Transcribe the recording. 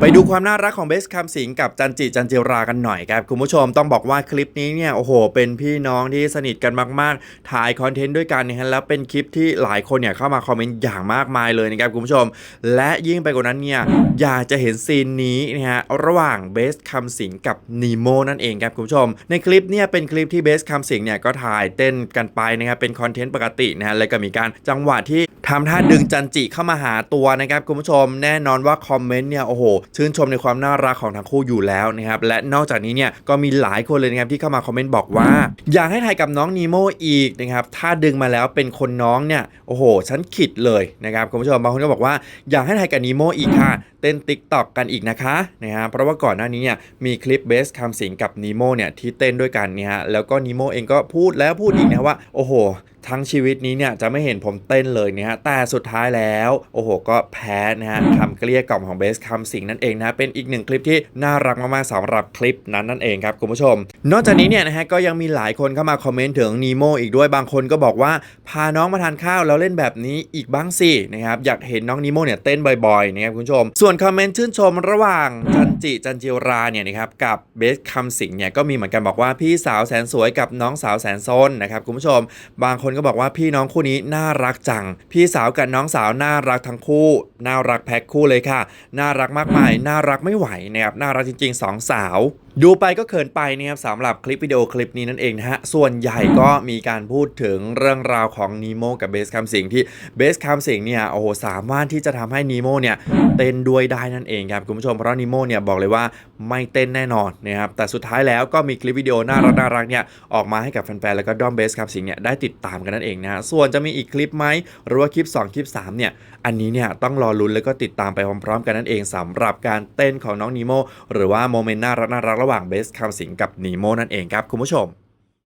ไปดูความน่ารักของเบสคำสิงกับจันจิจันเจรากันหน่อยครับคุณผู้ชมต้องบอกว่าคลิปนี้เนี่ยโอ้โห เป็นพี่น้องที่สนิทกันมากๆ ถ่ายคอนเทนต์ด้วยกันนะฮะแล้วเป็นคลิปที่หลายคนเนี่ยเข้ามาคอมเมนต์อย่างมากมายเลยนะครับคุณผู้ชม และยิ่งไปกว่านั้นเนี่ยอยากจะเห็นซีนนี้นะฮะระหว่างเบสคำสิงกับนีโมนั่นเองครับคุณผู้ชม ในคลิปเนี่ยเป็นคลิปที่เบสคำสิงเนี่ยก็ถ่ายเต้นกันไปนะครับเป็นคอนเทนต์ปกตินะฮะแล้วก็มีการจังหวะที่ทำท่าดึงจันจิเข้ามาหาตัวนะครับคุณผู้ชม แน่นอนว่าคอมเมนต์เนี่ยโอ้โหชื่นชมในความน่ารักของทั้งคู่อยู่แล้วนะครับและนอกจากนี้เนี่ยก็มีหลายคนเลยนะครับที่เข้ามาคอมเมนต์บอกว่า อยากให้ถ่ายกับน้องนีโมอีกนะครับถ้าดึงมาแล้วเป็นคนน้องเนี่ยโอ้โหฉันขิดเลยนะครับคุณผู้ชมบางคนก็บอกว่าอยากให้ถ่ายกับนีโมอีกค่ะเต้นติ๊กตอกกันอีกนะคะนะฮะเพราะว่าก่อนหน้านี้เนี่ยมีคลิปเบสคำสิงกับนีโมเนี่ยที่เต้นด้วยกันเนี่ยฮะแล้วก็นีโมเองก็พูดแล้วพูดอีกนะว่าโอ้โห ทั้งชีวิตนี้เนี่ยจะไม่เห็นผมเต้นเลยเนี่ยฮะแต่สุดท้ายแล้ว โอ้โห ก็แพ้นะฮะคำเกลี้ยกล่อมของเบสคำสิงนั่นเองนะเป็นอีกหนึ่งคลิปที่น่ารักมากๆสำหรับคลิปนั้นนั่นเองครับคุณผู้ชม นอกจากนี้เนี่ยนะฮะก็ยังมีหลายคนเข้ามาคอมเมนต์ถึงนีโมอีกด้วยบางคนก็บอกว่าพาน้องมาทานข้าวแล้วเล่นแบบนี้อีกบ้างสินะครับอยากเห็นน้องนีโมเนี่ยเต้นบ่อยๆนะครับคุณผู้ชม ส่วนคอมเมนต์ชื่นชมระหว่างจันจิจันจิราเนี่ยนะครับกับเบสคำสิงเนี่ยก็มีเหมือนกันบอกว่าพี่สาวแสนสวยกับน้องสาวแสนซนนะครับคุณผู้ชม บางคนก็บอกว่าพี่น้องคู่นี้น่ารักจัง พี่สาวกับน้องสาวน่ารักทั้งคู่น่ารักแพ็คคู่เลยค่ะ น่ารักมากมายน่ารักไม่ไหวนะครับน่ารักจริงๆสองสาว ดูไปก็เขินไปนะครับสำหรับคลิปวิดีโอคลิปนี้นั่นเองนะฮะ ส่วนใหญ่ก็มีการพูดถึงเรื่องราวของนีโมกับเบสคัมสิงที่เบสคัมสิงเนี่ยโอ้โหสามารถที่จะทำให้นีโมเนี่ยเต้นด้วยได้นั่นเองครับคุณผู้ชมเพราะนีโมเนี่ยบอกเลยว่าไม่เต้นแน่นอนนะครับแต่สุดท้ายแล้วก็มีคลิปวิดีโอน่ารักน่ารักเนี่ยออกมาให้กับแฟนๆแล้วก็ด้อมเบสคัมสิงเนี่ยได้ติดตามกันนั่นเองนะฮะส่วนจะมีอีกคลิปไหมหรือว่าคลิป 2 คลิป 3เนี่ยอันนี้เนี่ยต้องรอลุ้นแล้วก็ติดตามไปพร้อมๆ กันนั่นเองสำหรับการเต้นของน้องนีโมหรือว่าโมเมนต์น่ารักน่ารักระหว่างเบสคามสิงกับนีโมนั่นเองครับคุณผู้ชม